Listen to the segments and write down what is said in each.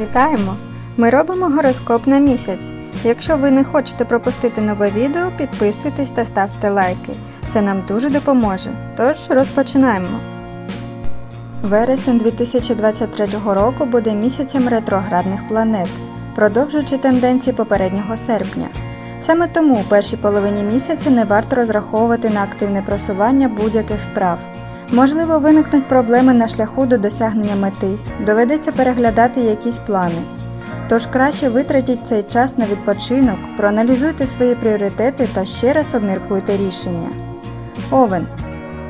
Вітаємо! Ми робимо гороскоп на місяць. Якщо ви не хочете пропустити нове відео, підписуйтесь та ставте лайки. Це нам дуже допоможе. Тож розпочинаємо. Вересень 2023 року буде місяцем ретроградних планет, продовжуючи тенденції попереднього серпня. Саме тому у першій половині місяця не варто розраховувати на активне просування будь-яких справ. Можливо, виникнуть проблеми на шляху до досягнення мети, доведеться переглядати якісь плани. Тож краще витратіть цей час на відпочинок, проаналізуйте свої пріоритети та ще раз обміркуйте рішення. Овен.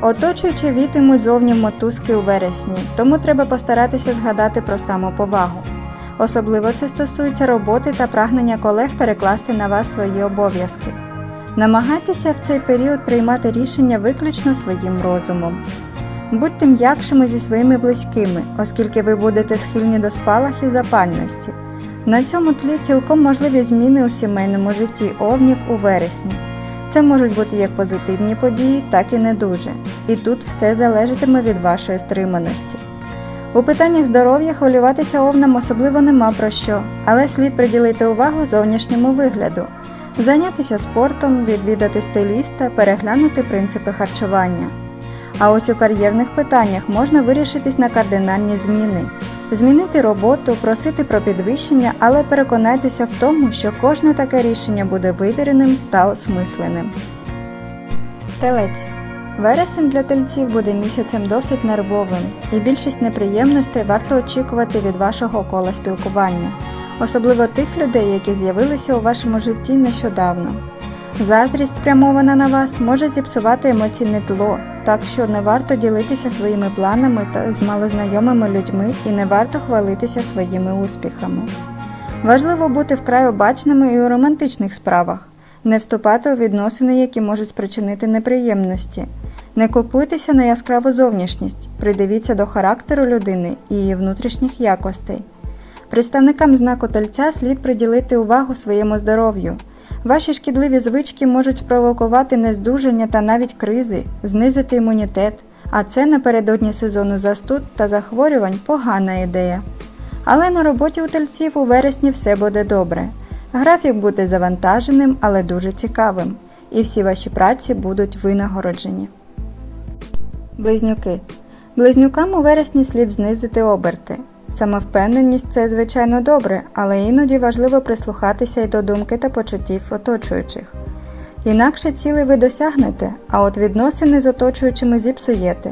Оточуючи вітимуть зовні мотузки у вересні, тому треба постаратися згадати про самоповагу. Особливо це стосується роботи та прагнення колег перекласти на вас свої обов'язки. Намагайтеся в цей період приймати рішення виключно своїм розумом. Будьте м'якшими зі своїми близькими, оскільки ви будете схильні до спалахів запальності. На цьому тлі цілком можливі зміни у сімейному житті овнів у вересні. Це можуть бути як позитивні події, так і не дуже. І тут все залежатиме від вашої стриманості. У питаннях здоров'я хвилюватися овнам особливо нема про що, але слід приділити увагу зовнішньому вигляду, зайнятися спортом, відвідати стиліста, переглянути принципи харчування. А ось у кар'єрних питаннях можна вирішитись на кардинальні зміни, змінити роботу, просити про підвищення, але переконайтеся в тому, що кожне таке рішення буде вивіреним та осмисленим. Телець. Вересень для тельців буде місяцем досить нервовим, і більшість неприємностей варто очікувати від вашого кола спілкування, особливо тих людей, які з'явилися у вашому житті нещодавно. Заздрість, спрямована на вас, може зіпсувати емоційне тло, так що не варто ділитися своїми планами та з малознайомими людьми і не варто хвалитися своїми успіхами. Важливо бути вкрай обачними і у романтичних справах, не вступати у відносини, які можуть спричинити неприємності. Не купуйтеся на яскраву зовнішність, придивіться до характеру людини і її внутрішніх якостей. Представникам знаку тельця слід приділити увагу своєму здоров'ю. Ваші шкідливі звички можуть спровокувати нездужання та навіть кризи, знизити імунітет, а це напередодні сезону застуд та захворювань погана ідея. Але на роботі у тельців у вересні все буде добре. Графік буде завантаженим, але дуже цікавим, і всі ваші праці будуть винагороджені. Близнюки. Близнюкам у вересні слід знизити оберти. Самовпевненість це, звичайно, добре, але іноді важливо прислухатися й до думки та почуттів оточуючих. Інакше цілий ви досягнете, а от відносини з оточуючими зіпсуєте.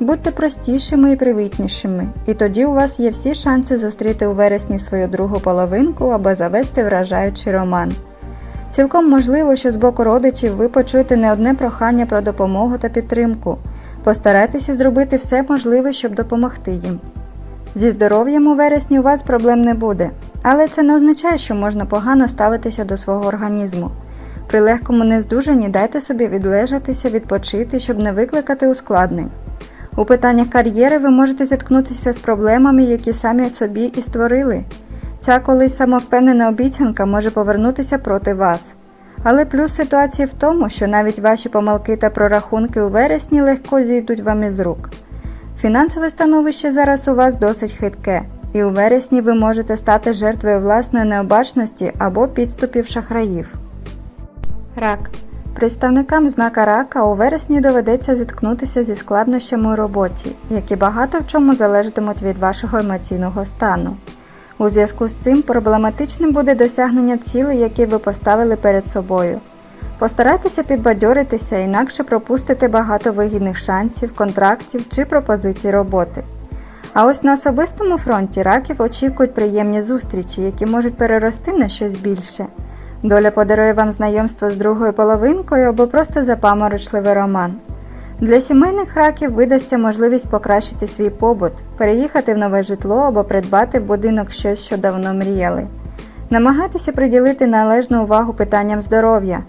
Будьте простішими і привітнішими, і тоді у вас є всі шанси зустріти у вересні свою другу половинку або завести вражаючий роман. Цілком можливо, що з боку родичів ви почуєте не одне прохання про допомогу та підтримку. Постарайтеся зробити все можливе, щоб допомогти їм. Зі здоров'ям у вересні у вас проблем не буде, але це не означає, що можна погано ставитися до свого організму. При легкому нездужанні дайте собі відлежатися, відпочити, щоб не викликати ускладнень. У питаннях кар'єри ви можете зіткнутися з проблемами, які самі собі і створили. Ця колись самовпевнена обіцянка може повернутися проти вас. Але плюс ситуації в тому, що навіть ваші помилки та прорахунки у вересні легко зійдуть вам із рук. Фінансове становище зараз у вас досить хитке, і у вересні ви можете стати жертвою власної необачності або підступів шахраїв. Рак. Представникам знака рака у вересні доведеться зіткнутися зі складнощами у роботі, які багато в чому залежатимуть від вашого емоційного стану. У зв'язку з цим проблематичним буде досягнення цілей, які ви поставили перед собою. Постарайтеся підбадьоритися, інакше пропустите багато вигідних шансів, контрактів чи пропозицій роботи. А ось на особистому фронті раків очікують приємні зустрічі, які можуть перерости на щось більше. Доля подарує вам знайомство з другою половинкою або просто запаморочливий роман. Для сімейних раків видасться можливість покращити свій побут, переїхати в нове житло або придбати в будинок щось, що давно мріяли. Намагайтеся приділити належну увагу питанням здоров'я.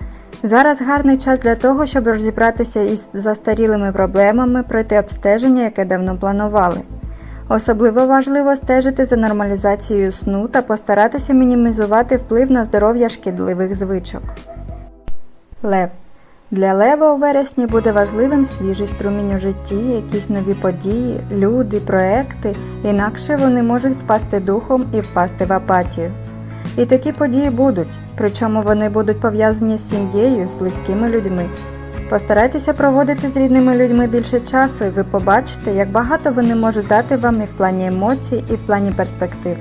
Зараз гарний час для того, щоб розібратися із застарілими проблемами пройти обстеження, яке давно планували. Особливо важливо стежити за нормалізацією сну та постаратися мінімізувати вплив на здоров'я шкідливих звичок. Лев. Для Лева у вересні буде важливим свіжий струмінь у житті, якісь нові події, люди, проекти, інакше вони можуть впасти духом і впасти в апатію. І такі події будуть, причому вони будуть пов'язані з сім'єю, з близькими людьми. Постарайтеся проводити з рідними людьми більше часу, і ви побачите, як багато вони можуть дати вам і в плані емоцій, і в плані перспектив.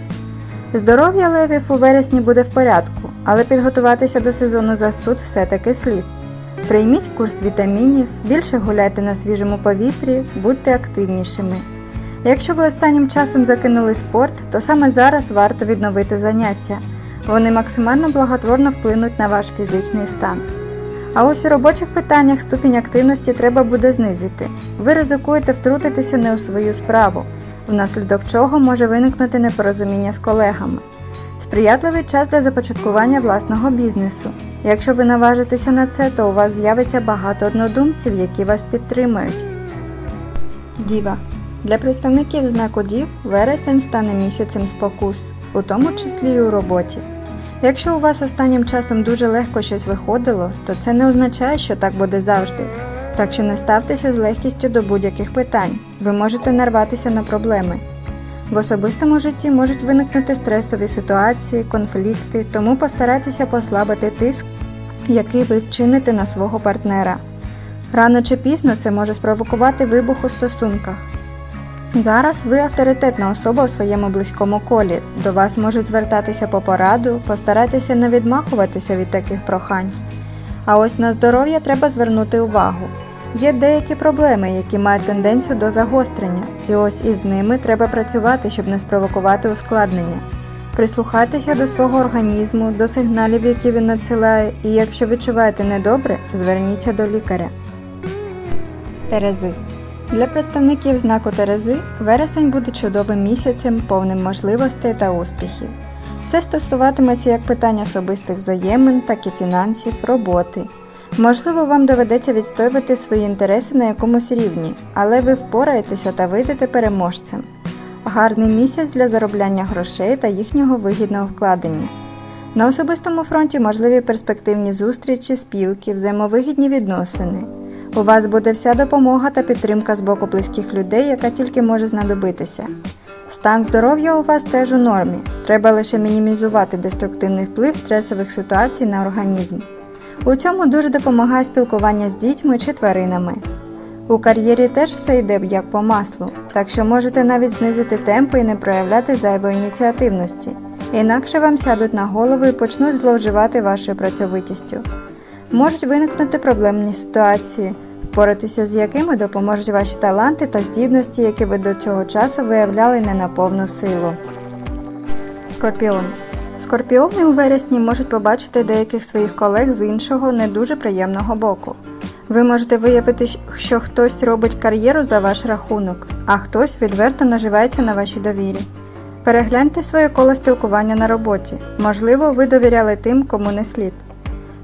Здоров'я левів у вересні буде в порядку, але підготуватися до сезону застуд все-таки слід. Прийміть курс вітамінів, більше гуляйте на свіжому повітрі, будьте активнішими. Якщо ви останнім часом закинули спорт, то саме зараз варто відновити заняття. Вони максимально благотворно вплинуть на ваш фізичний стан. А ось у робочих питаннях ступінь активності треба буде знизити. Ви ризикуєте втрутитися не у свою справу, внаслідок чого може виникнути непорозуміння з колегами. Сприятливий час для започаткування власного бізнесу. Якщо ви наважитеся на це, то у вас з'явиться багато однодумців, які вас підтримують. Діва. Для представників знаку Дів вересень стане місяцем спокус, у тому числі і у роботі. Якщо у вас останнім часом дуже легко щось виходило, то це не означає, що так буде завжди. Так що не ставтеся з легкістю до будь-яких питань, ви можете нарватися на проблеми. В особистому житті можуть виникнути стресові ситуації, конфлікти, тому постарайтеся послабити тиск, який ви вчините на свого партнера. Рано чи пізно це може спровокувати вибух у стосунках. Зараз ви авторитетна особа у своєму близькому колі. До вас можуть звертатися по пораду, постарайтеся не відмахуватися від таких прохань. А ось на здоров'я треба звернути увагу. Є деякі проблеми, які мають тенденцію до загострення, і ось із ними треба працювати, щоб не спровокувати ускладнення. Прислухайтеся до свого організму, до сигналів, які він надсилає, і якщо відчуваєте недобре, зверніться до лікаря. Терези. Для представників знаку Терези вересень буде чудовим місяцем, повним можливостей та успіхів. Це стосуватиметься як питань особистих взаємин, так і фінансів, роботи. Можливо, вам доведеться відстоювати свої інтереси на якомусь рівні, але ви впораєтеся та вийдете переможцем. Гарний місяць для заробляння грошей та їхнього вигідного вкладення. На особистому фронті можливі перспективні зустрічі, спілки, взаємовигідні відносини. У вас буде вся допомога та підтримка з боку близьких людей, яка тільки може знадобитися. Стан здоров'я у вас теж у нормі. Треба лише мінімізувати деструктивний вплив стресових ситуацій на організм. У цьому дуже допомагає спілкування з дітьми чи тваринами. У кар'єрі теж все йде як по маслу, так що можете навіть знизити темпи і не проявляти зайвої ініціативності. Інакше вам сядуть на голову і почнуть зловживати вашою працьовитістю. Можуть виникнути проблемні ситуації, впоратися з якими допоможуть ваші таланти та здібності, які ви до цього часу виявляли не на повну силу. Скорпіон. Скорпіони у вересні можуть побачити деяких своїх колег з іншого не дуже приємного боку. Ви можете виявити, що хтось робить кар'єру за ваш рахунок, а хтось відверто наживається на вашій довірі. Перегляньте своє коло спілкування на роботі. Можливо, ви довіряли тим, кому не слід.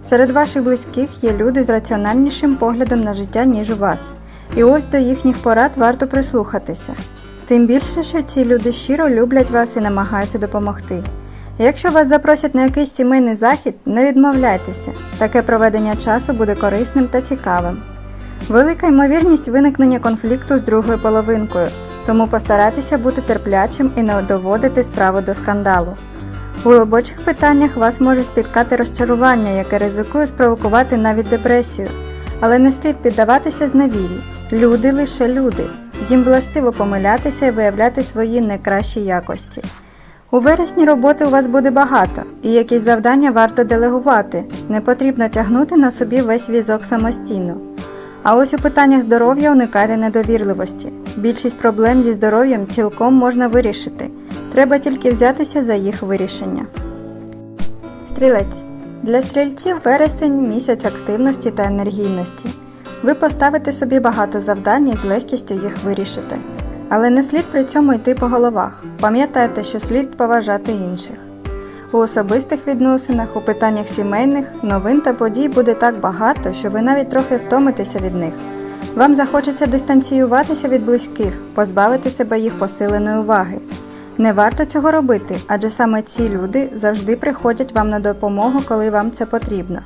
Серед ваших близьких є люди з раціональнішим поглядом на життя, ніж у вас, і ось до їхніх порад варто прислухатися. Тим більше, що ці люди щиро люблять вас і намагаються допомогти. Якщо вас запросять на якийсь сімейний захід, не відмовляйтеся, таке проведення часу буде корисним та цікавим. Велика ймовірність виникнення конфлікту з другою половинкою, тому постарайтеся бути терплячим і не доводити справу до скандалу. У робочих питаннях вас може спіткати розчарування, яке ризикує спровокувати навіть депресію, але не слід піддаватися зневірі. Люди лише люди, їм властиво помилятися і виявляти свої найкращі якості. У вересні роботи у вас буде багато, і якісь завдання варто делегувати, не потрібно тягнути на собі весь візок самостійно. А ось у питаннях здоров'я уникайте недовірливості. Більшість проблем зі здоров'ям цілком можна вирішити. Треба тільки взятися за їх вирішення. Стрілець. Для стрільців вересень місяць активності та енергійності. Ви поставите собі багато завдань і з легкістю їх вирішите. Але не слід при цьому йти по головах. Пам'ятайте, що слід поважати інших. У особистих відносинах, у питаннях сімейних, новин та подій буде так багато, що ви навіть трохи втомитеся від них. Вам захочеться дистанціюватися від близьких, позбавити себе їх посиленої уваги. Не варто цього робити, адже саме ці люди завжди приходять вам на допомогу, коли вам це потрібно.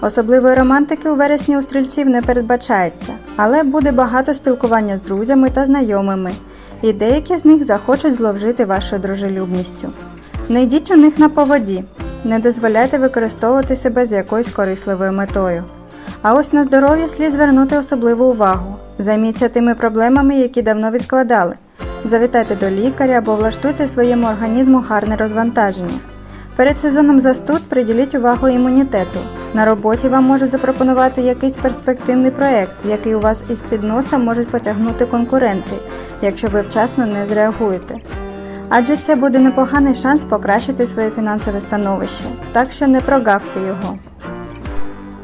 Особливої романтики у вересні у стрільців не передбачається, але буде багато спілкування з друзями та знайомими, і деякі з них захочуть зловжити вашою дружелюбністю. Не йдіть у них на поводі, не дозволяйте використовувати себе з якоюсь корисливою метою. А ось на здоров'я слід звернути особливу увагу. Займіться тими проблемами, які давно відкладали. Завітайте до лікаря або влаштуйте своєму організму гарне розвантаження. Перед сезоном застуд приділіть увагу імунітету. На роботі вам можуть запропонувати якийсь перспективний проєкт, який у вас із під носа можуть потягнути конкуренти, якщо ви вчасно не зреагуєте. Адже це буде непоганий шанс покращити своє фінансове становище, так що не прогавте його.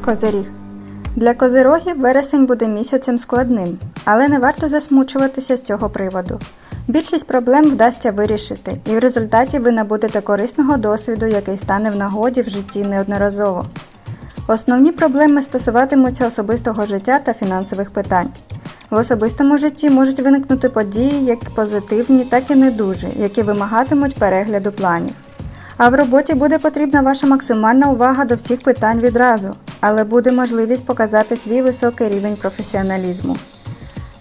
Козиріг. Для козирогів вересень буде місяцем складним, але не варто засмучуватися з цього приводу. Більшість проблем вдасться вирішити, і в результаті ви набудете корисного досвіду, який стане в нагоді в житті неодноразово. Основні проблеми стосуватимуться особистого життя та фінансових питань. В особистому житті можуть виникнути події, як позитивні, так і не дуже, які вимагатимуть перегляду планів. А в роботі буде потрібна ваша максимальна увага до всіх питань відразу, але буде можливість показати свій високий рівень професіоналізму.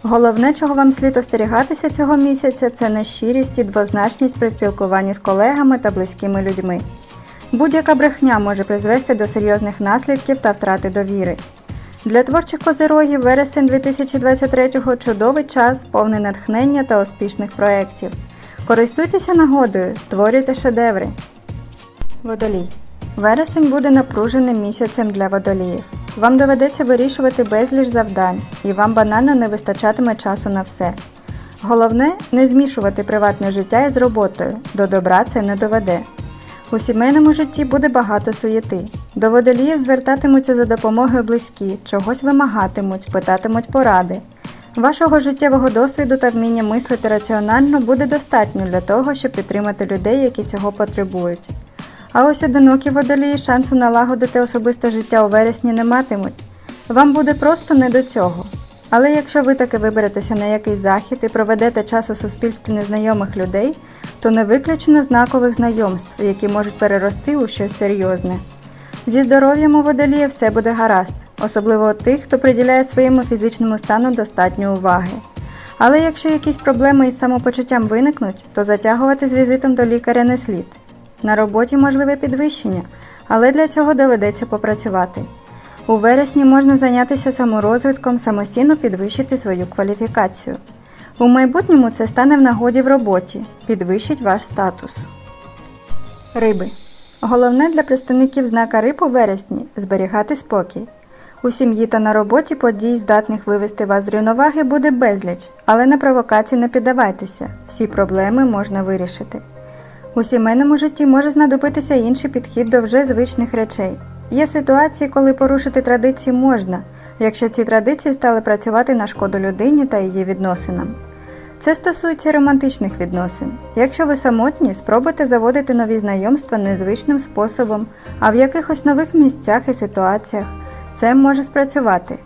Головне, чого вам слід остерігатися цього місяця, це нещирість і двозначність при спілкуванні з колегами та близькими людьми. Будь-яка брехня може призвести до серйозних наслідків та втрати довіри. Для творчих козирогів вересень 2023-го чудовий час, повний натхнення та успішних проєктів. Користуйтеся нагодою, створюйте шедеври. Водолій. Вересень буде напруженим місяцем для водоліїв. Вам доведеться вирішувати безліч завдань, і вам банально не вистачатиме часу на все. Головне не змішувати приватне життя із роботою, до добра це не доведе. У сімейному житті буде багато суєти. До водоліїв звертатимуться за допомогою близькі, чогось вимагатимуть, питатимуть поради. Вашого життєвого досвіду та вміння мислити раціонально буде достатньо для того, щоб підтримати людей, які цього потребують. А ось одинокі водолії шансу налагодити особисте життя у вересні не матимуть. Вам буде просто не до цього. Але якщо ви таки виберетеся на якийсь захід і проведете час у суспільстві незнайомих людей, то не виключено знакових знайомств, які можуть перерости у щось серйозне. Зі здоров'ям у водолія все буде гаразд, особливо тих, хто приділяє своєму фізичному стану достатньо уваги. Але якщо якісь проблеми із самопочуттям виникнуть, то затягувати з візитом до лікаря не слід. На роботі можливе підвищення, але для цього доведеться попрацювати. У вересні можна зайнятися саморозвитком, самостійно підвищити свою кваліфікацію. У майбутньому це стане в нагоді в роботі, підвищить ваш статус. Риби. Головне для представників знака риб у вересні зберігати спокій. У сім'ї та на роботі подій, здатних вивести вас з рівноваги, буде безліч, але на провокації не піддавайтеся, всі проблеми можна вирішити. У сімейному житті може знадобитися інший підхід до вже звичних речей. Є ситуації, коли порушити традиції можна, якщо ці традиції стали працювати на шкоду людині та її відносинам. Це стосується романтичних відносин. Якщо ви самотні, спробуйте заводити нові знайомства незвичним способом, а в якихось нових місцях і ситуаціях це може спрацювати.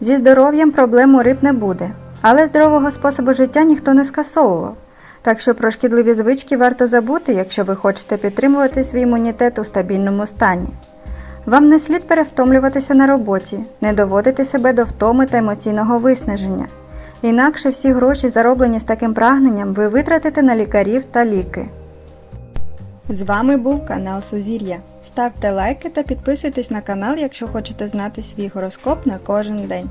Зі здоров'ям проблем у риб не буде, але здорового способу життя ніхто не скасовував. Так що про шкідливі звички варто забути, якщо ви хочете підтримувати свій імунітет у стабільному стані. Вам не слід перевтомлюватися на роботі, не доводити себе до втоми та емоційного виснаження. Інакше всі гроші, зароблені з таким прагненням, ви витратите на лікарів та ліки. З вами був канал Сузір'я. Ставте лайки та підписуйтесь на канал, якщо хочете знати свій гороскоп на кожен день.